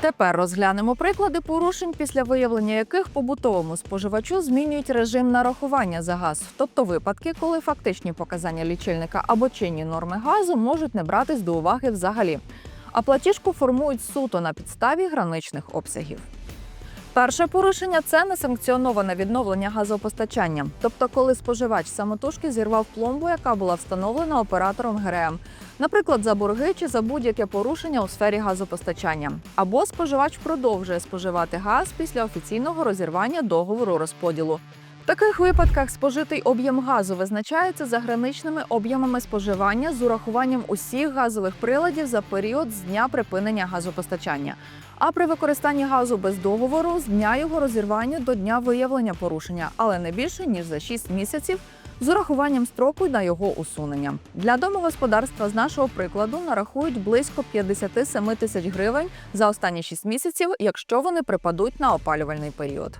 Тепер розглянемо приклади порушень, після виявлення яких побутовому споживачу змінюють режим нарахування за газ, тобто випадки, коли фактичні показання лічильника або чинні норми газу можуть не братись до уваги взагалі. А платіжку формують суто на підставі граничних обсягів. Перше порушення це несанкціоноване відновлення газопостачання, тобто коли споживач самотужки зірвав пломбу, яка була встановлена оператором ГРМ, наприклад, за борги чи за будь-яке порушення у сфері газопостачання, або споживач продовжує споживати газ після офіційного розірвання договору розподілу. Таких випадках спожитий об'єм газу визначається за граничними об'ємами споживання з урахуванням усіх газових приладів за період з дня припинення газопостачання. А при використанні газу без договору з дня його розірвання до дня виявлення порушення, але не більше ніж за 6 місяців з урахуванням строку на його усунення. Для домогосподарства з нашого прикладу нарахують близько 57 тисяч гривень за останні 6 місяців, якщо вони припадуть на опалювальний період.